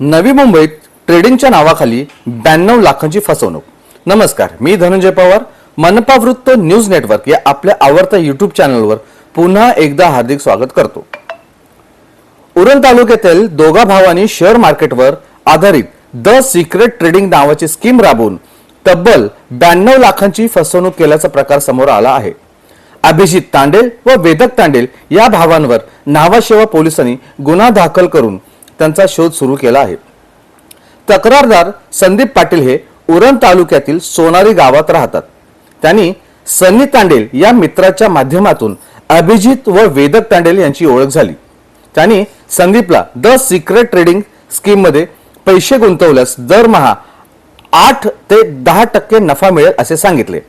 नवी मुंबईत ट्रेडिंगच्या नावाखाली ब्याण्णव लाखांची फसवणूक. नमस्कार मी धनंजय पवार. मनपा वृत्त न्यूज नेटवर्क या आपल्या आवडत्या युट्यूब चॅनलवर पुन्हा एकदा हार्दिक स्वागत करतो. उरण तालुक्यातील दोघा भावांनी शेअर मार्केटवर आधारित द सिक्रेट ट्रेडिंग नावाची स्कीम राबवून तब्बल ब्याण्णव लाखांची फसवणूक केल्याचा प्रकार समोर आला आहे. अभिजित तांडेल व वेदक तांडेल या भावांवर नावाशेवा पोलिसांनी गुन्हा दाखल करून त्यांचा शोध सुरू केला आहे. तक्रारदार संदीप पाटील हे उरण तालुक्यातील सोनारी गावात राहतात. त्यांनी सन्नी तांडेल या मित्राच्या माध्यमातून अभिजित व वेदक तांडेल यांची ओळख झाली. त्यांनी संदीपला द सिक्रेट ट्रेडिंग स्कीममध्ये पैसे गुंतवल्यास दरमहा आठ ते दहा टक्के नफा मिळेल असे सांगितले.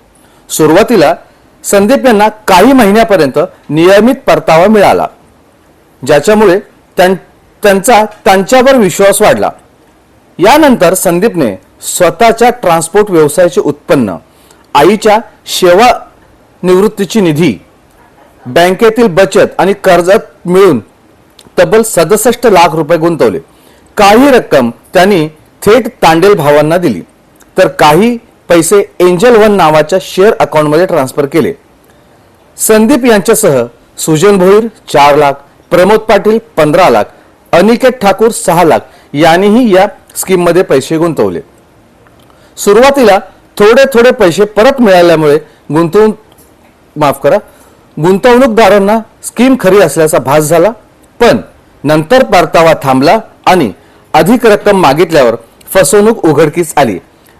सुरुवातीला संदीप यांना काही महिन्यापर्यंत नियमित परतावा मिळाला. ज्याच्यामुळे त्यां- त्यांचा त्यांच्यावर विश्वास वाढला. यानंतर संदीपने स्वतःच्या ट्रान्सपोर्ट व्यवसायाचे उत्पन्न आईच्या सेवा निवृत्तीची निधी बँकेतील बचत आणि कर्जात मिळून तब्बल सदुसष्ट लाख रुपये गुंतवले. काही रक्कम त्यांनी थेट तांडेल भावांना दिली. तर काही पैसे एंजल वन नावाच्या शेअर अकाउंटमध्ये ट्रान्सफर केले. संदीप यांच्यासह सुजन भोईर चार लाख प्रमोद पाटील पंधरा लाख अनिकेत ठाकूर सहा लाख यांनीही या स्कीममध्ये पैसे गुंतवले. सुरुवातीला थोडे थोडे पैसे परत मिळाल्यामुळे गुंतवून माफ करा गुंतवणूकदारांना स्कीम खरी असल्याचा भास झाला पण नंतर परतावा थांबला आणि अधिक रक्कम मागितल्यावर फसवणूक उघडकीस आली.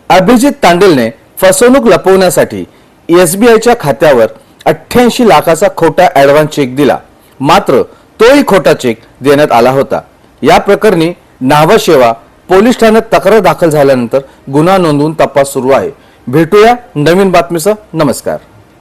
अभिजित तांडेलने फसवणूक लपवण्यासाठी एसबीआयच्या खात्यावर अठ्ठ्याऐंशी लाखाचा खोटा ऍडव्हान्स चेक दिला. मात्र तोही खोटा चेक देण्यात आला होता. या प्रकरणी नावशेवा पोलीस ठाण्यात तक्रार दाखल झाल्यानंतर गुन्हा नोंदवून तपास सुरू आहे. भेटूया नवीन बातमीसह. नमस्कार.